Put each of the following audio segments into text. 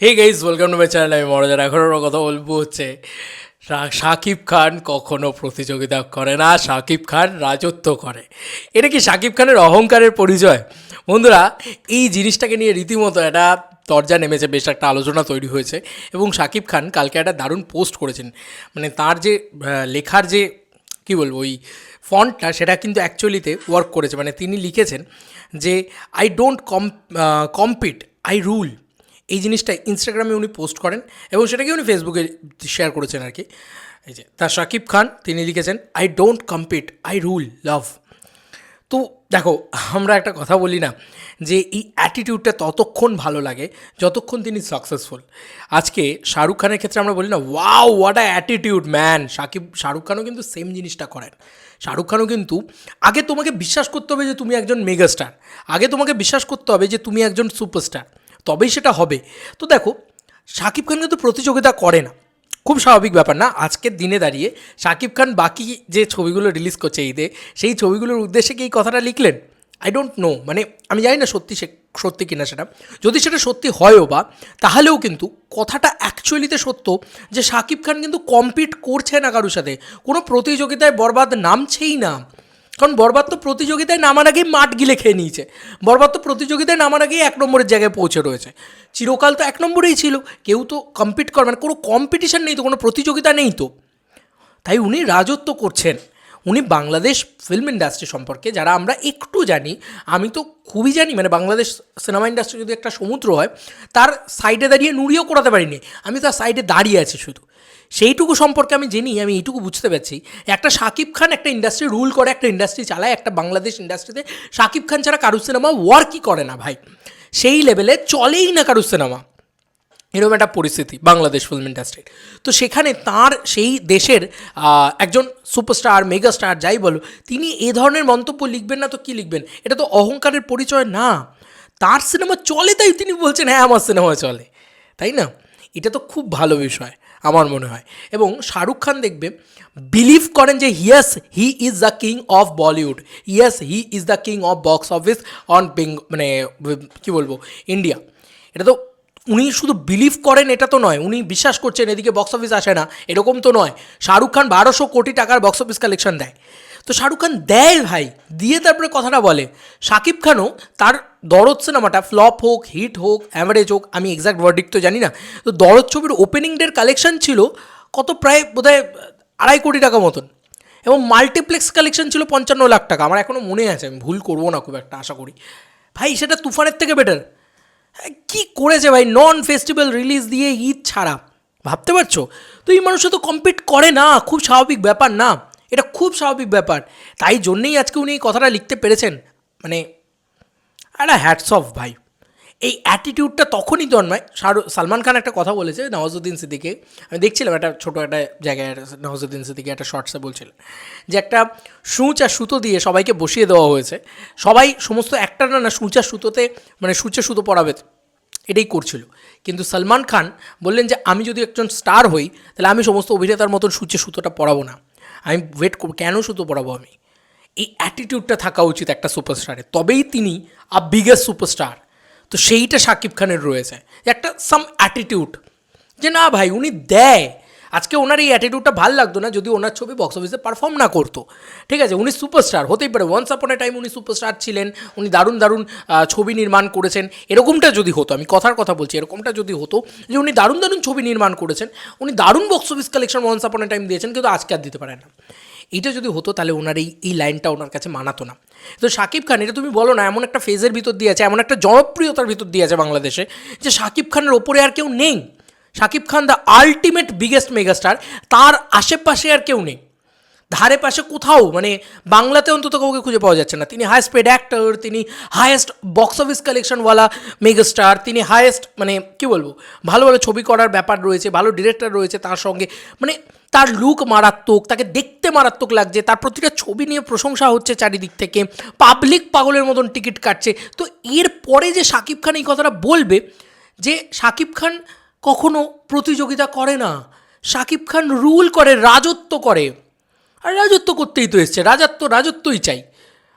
Hey guys welcome to my channel আমি মরজার এখনও কথা বলব হচ্ছে শাকিব খান কখনো প্রতিযোগিতা করে না, শাকিব খান রাজত্ব করে। এটা কি শাকিব খানের অহংকারের পরিচয়? বন্ধুরা, এই জিনিসটাকে নিয়ে রীতিমতো একটা দরজা নেমেছে, বেশ একটা আলোচনা তৈরি হয়েছে এবং শাকিব খান কালকে একটা দারুণ পোস্ট করেছেন। মানে তার যে লেখার যে, কী বলব, ওই ফন্টটা, সেটা কিন্তু অ্যাকচুয়ালিতে ওয়ার্ক করেছে। মানে তিনি লিখেছেন যে I don't com compete I rule এই জিনিসটা ইনস্টাগ্রামে উনি পোস্ট করেন এবং সেটাকে উনি ফেসবুকে শেয়ার করেছেন আর কি এই যে, তা শাকিব খান তিনি লিখেছেন I don't compete I rule love তো দেখো, আমরা একটা কথা বলি না যে এই অ্যাটিটিউডটা ততক্ষণ ভালো লাগে যতক্ষণ তিনি সাকসেসফুল আজকে শাহরুখ খানের ক্ষেত্রে আমরা বলি না wow what a attitude man Shakib Shahrukh খানও কিন্তু সেম জিনিসটা করেন। শাহরুখ খানও কিন্তু, আগে তোমাকে বিশ্বাস করতে হবে যে তুমি একজন মেগাস্টার আগে তোমাকে বিশ্বাস করতে হবে যে তুমি একজন সুপারস্টার তবেই সেটা হবে। তো দেখো শাকিব খান কিন্তু প্রতিযোগিতা করে না। খুব স্বাভাবিক ব্যাপার না, আজকের দিনে দাঁড়িয়ে শাকিব খান বাকি যে ছবিগুলো রিলিজ করছে ঈদে, সেই ছবিগুলোর উদ্দেশ্যে কি এই কথাটা লিখলেন? আই ডোন্ট নো মানে আমি জানি না সত্যি সে, সত্যি কিনা সেটা। যদি সেটা সত্যি হয়ও বা, তাহলেও কিন্তু কথাটা অ্যাকচুয়ালিতে সত্য যে শাকিব খান কিন্তু কম্পিট করছে না কারোর সাথে। কোনো প্রতিযোগিতায় বরবাদ নামছেই না। কারণ বরবাদ তো প্রতিযোগিতায় নামার আগেই মাঠ গিলে খেয়ে নিয়েছে। বরবাদ তো প্রতিযোগিতায় নামার আগেই এক নম্বরের জায়গায় পৌঁছে রয়েছে। চিরকাল তো এক নম্বরেই ছিল। কেউ তো কম্পিট করে মানে কোনো কম্পিটিশান নেই তো, কোনো প্রতিযোগিতা নেই তো। তাই উনি রাজত্ব করছেন। উনি বাংলাদেশ ফিল্ম ইন্ডাস্ট্রি সম্পর্কে যারা আমরা একটু জানি, আমি তো খুবই জানি মানে বাংলাদেশ সিনেমা ইন্ডাস্ট্রি যদি একটা সমুদ্র হয়, তার সাইডে দাঁড়িয়ে নুড়িও করাতে পারিনি। আমি তার সাইডে দাঁড়িয়ে আছি শুধু। সেইটুকু সম্পর্কে আমি জেনি আমি এইটুকু বুঝতে পারছি। একটা শাকিব খান একটা ইন্ডাস্ট্রি রুল করে, একটা ইন্ডাস্ট্রি চালায়, একটা বাংলাদেশ ইন্ডাস্ট্রিতে শাকিব খান ছাড়া কারুর সিনেমা ওয়ার্কই করে না ভাই? সেই লেভেলে চলেই না কারুর সিনেমা এরকম একটা পরিস্থিতি বাংলাদেশ ফিল্ম ইন্ডাস্ট্রির তো সেখানে তার সেই দেশের একজন সুপারস্টার মেগাস্টার যাই বলো, তিনি এ ধরনের মন্তব্য লিখবেন না তো কী লিখবেন? এটা তো অহংকারের পরিচয় না। তার সিনেমা চলে তাই তিনি বলছেন হ্যাঁ আমার সিনেমা চলে। তাই না? এটা তো খুব ভালো বিষয়। আমার মনে হয়। এবং শাহরুখ খান দেখবে বিলিভ করেন যে yes he is the king of Bollywood yes he is the king of box office on বেঙ্গ মানে কী বলব ইন্ডিয়া এটা তো উনি শুধু বিলিভ করেন, এটা তো নয়। উনি বিশ্বাস করছেন, এদিকে বক্স অফিস আসে না, এরকম তো নয়। শাহরুখ খান বারোশো কোটি টাকার বক্স অফিস কালেকশন দেয়। তো শাহরুখ খান দেয় ভাই, দিয়ে তারপরে কথাটা বলে। শাকিব খানও তার দরদ সিনেমাটা, ফ্লপ হোক, হিট হোক অ্যাভারেজ হোক, আমি এক্সাক্ট ওয়ার্ডিক তো জানি না, তো দরদ ছবির ওপেনিং ডের কালেকশন ছিল কত প্রায় বোধহয় আড়াই কোটি টাকা মতন। এবং মাল্টিপ্লেক্স কালেকশন ছিল পঞ্চান্ন লাখ টাকা, আমার এখনও মনে আছে, আমি ভুল করব না খুব একটা, আশা করি। ভাই, সেটা তুফানের থেকে বেটার কি করেছে ভাই নন ফেস্টিভ্যাল রিলিজ দিয়ে ঈদ ছাড়া, ভাবতে পারছ? তো এই মানুষ তো কম্পিট করে না, খুব স্বাভাবিক ব্যাপার না। এটা খুব স্বাভাবিক ব্যাপার। তাই জন্যেই আজকে উনি এই কথাটা লিখতে পেরেছেন। মানে একটা হ্যাটস অফ ভাই। এই অ্যাটিটিউডটা তখনই জন্মায়। শাহরুখ, সালমান খান একটা কথা বলেছে নওয়াজুদ্দিন সিদ্দিকে। আমি দেখছিলাম একটা ছোটো একটা জায়গায় নওয়াজুদ্দিন সিদ্দিকে একটা শর্টসে বলছিলেন যে একটা সূচ আর সুতো দিয়ে সবাইকে বসিয়ে দেওয়া হয়েছে। সবাই সমস্ত একটা না না সূচ আর সুতোতে মানে সূচে সুতো পরাবে এটাই করছিল। কিন্তু সলমান খান বললেন যে আমি যদি একজন স্টার হই, তাহলে আমি সমস্ত অভিনেতার মতন সূচে সুতোটা পরাবো না। আমি ওয়েট কেন সুতো পড়াবো আমি? এই অ্যাটিটিউডটা থাকা উচিত একটা সুপারস্টারের তবেই তিনি আ বিগেস্ট সুপারস্টার তো সেইটা শাকিব খানের রয়েছে। একটা সাম অ্যাটিটিউড যে না ভাই, উনি দেয়। আজকে ওনার এই অ্যাটিটিউডটা ভালো লাগতো না, যদি ওনার ছবি বক্স অফিসে পারফর্ম না করতো। ঠিক আছে, উনি সুপারস্টার হতেই পারে। ওয়ান্স আপন এ টাইম উনি সুপারস্টার ছিলেন, উনি দারুণ দারুণ ছবি নির্মাণ করেছেন। এরকমটা যদি হতো, আমি কথার কথা বলছি, এরকমটা যদি হতো যে উনি দারুণ দারুণ ছবি নির্মাণ করেছেন, উনি দারুণ box office collection once upon এ টাইম দিয়েছেন, কিন্তু আজকে আর দিতে পারেন না। এইটা যদি হতো, তাহলে ওনার এই এই লাইনটা ওনার কাছে মানাতো না। তো শাকিব খান, এটা তুমি বলো না, এমন একটা ফেজের ভিতর দিয়ে আছে, এমন একটা জনপ্রিয়তার ভিতর দিয়ে আছে বাংলাদেশে, যে শাকিব খানের ওপরে আর কেউ নেই। Shakib Khan the ultimate biggest megastar তার আশেপাশে আর কেউ নেই। ধারে পাশে কোথাও মানে বাংলাতে অন্তত কাউকে খুঁজে পাওয়া যাচ্ছে না। তিনি হায়েস্ট পেড অ্যাক্টর তিনি হায়েস্ট বক্স অফিস কালেকশনওয়ালা মেগাস্টার তিনি হায়েস্ট মানে কি বলব, ভালো ভালো ছবি করার ব্যাপার রয়েছে, ভালো ডিরেক্টর রয়েছে তার সঙ্গে। মানে তার লুক মারাত্মক, তাকে দেখতে মারাত্মক লাগছে, তার প্রতিটা ছবি নিয়ে প্রশংসা হচ্ছে চারিদিক থেকে পাবলিক পাগলের মতন টিকিট কাটছে। তো এরপরে যে শাকিব খান এই কথাটা বলবে, যে শাকিব খান কখনো প্রতিযোগিতা করে না। শাকিব খান রুল করে, রাজত্ব করে। আর রাজত্ব করতেই তো এসছে, রাজত্ব, রাজত্বই চাই।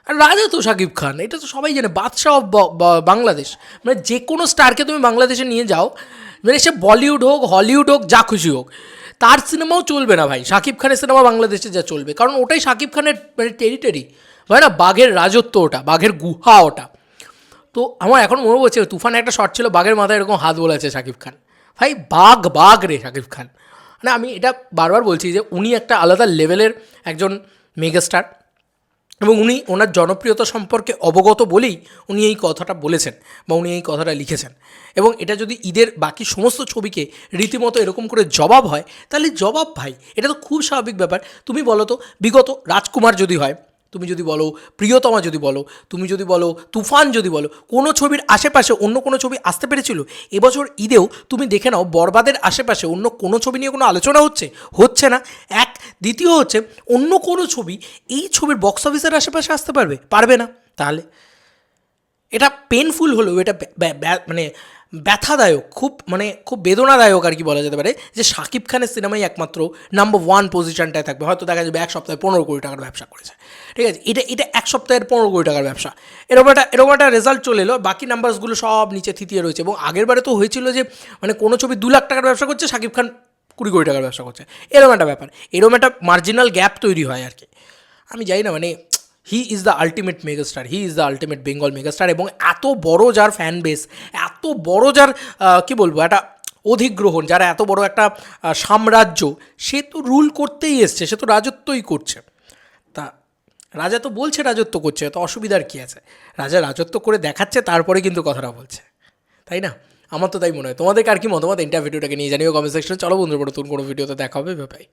আর রাজা তো শাকিব খান, এটা তো সবাই জানে, বাদশাহ অফ বাংলাদেশ। মানে যে কোনো স্টারকে তুমি বাংলাদেশে নিয়ে যাও মানে সে বলিউড হোক, হলিউড হোক, যা খুশি হোক, তার সিনেমাও চলবে না ভাই। শাকিব খানের সিনেমা বাংলাদেশে যা চলবে, কারণ ওটাই শাকিব খানের মানে টেরিটরি হয় না, বাঘের রাজত্ব ওটা, বাঘের গুহা ওটা। তো আমার এখন মনে হচ্ছে, তুফানে একটা শট ছিল, বাঘের মাথায় এরকম হাত বলেছে শাকিব খান। ভাই, বাঘ বাঘ রে শাকিব খান। মানে আমি এটা বারবার বলছি যে উনি একটা আলাদা লেভেলের একজন মেগাস্টার এবং উনি ওনার জনপ্রিয়তা সম্পর্কে অবগত বলেই উনি এই কথাটা বলেছেন বা উনি এই কথাটা লিখেছেন। এবং এটা যদি ঈদের বাকি সমস্ত ছবিকে রীতিমতো এরকম করে জবাব হয়, তাহলে জবাব ভাই, এটা তো খুব স্বাভাবিক ব্যাপার। তুমি বলো তো, বিগত রাজকুমার যদি হয় তুমি যদি বলো, প্রিয়তমা যদি বলো, তুমি যদি বলো, তুফান যদি বলো, কোনো ছবির আশেপাশে অন্য কোনো ছবি আসতে পেরেছিল? এবছর ঈদেও তুমি দেখে নাও, বরবাদের আশেপাশে অন্য কোনো ছবি নিয়ে কোনো আলোচনা হচ্ছে? হচ্ছে না। এক, দ্বিতীয় হচ্ছে, অন্য কোনো ছবি এই ছবির বক্স অফিসের আশেপাশে আসতে পারবে? পারবে না। তাহলে এটা পেনফুল হলেও, এটা মানে ব্যথাদায়ক, খুব মানে খুব বেদনাদায়ক আর কি বলা যেতে পারে যে শাকিব খানের সিনেমাই একমাত্র নাম্বার ওয়ান পজিশনটায় থাকবে। হয়তো দেখা যাবে এক সপ্তাহে পনেরো কোটি টাকার ব্যবসা করেছে। ঠিক আছে? এটা এটা এক সপ্তাহের পনেরো কোটি টাকার ব্যবসা। এরকম একটা এরকম একটা রেজাল্ট চলে এলো। বাকি নাম্বারসগুলো সব নিচে থিতিয়ে রয়েছে এবং আগের বারে তো হয়েছিল যে মানে কোনো ছবি দু লাখ টাকার ব্যবসা করছে, শাকিব খান কুড়ি কোটি টাকার ব্যবসা করছে। এরকম একটা ব্যাপার। এরকম একটা মার্জিনাল গ্যাপ তৈরি হয় আর কি। আমি জানি না মানে he is the ultimate megastar he is the ultimate Bengal megastar এবং এত বড় যার ফ্যান বেস এত বড় যার কি বলব, একটা অধিগ্রহণ, যারা এত বড় একটা সাম্রাজ্য, সে তো রুল করতেই এসছে, সে তো রাজত্বই করছে। তা, রাজা তো বলছে রাজত্ব করছে, তো অসুবিধার কী আছে? রাজা রাজত্ব করে দেখাচ্ছে, তারপরে কিন্তু কথাটা বলছে। তাই না? আমার তো তাই মনে হয়। তোমাদের আর কি মতামত? ইন্টার ভিডিওটাকে নিয়ে জানিও কমেন্ট সেকশনে চলো বন্ধুরা, নতুন কোনো ভিডিওতে দেখা হবে ভাই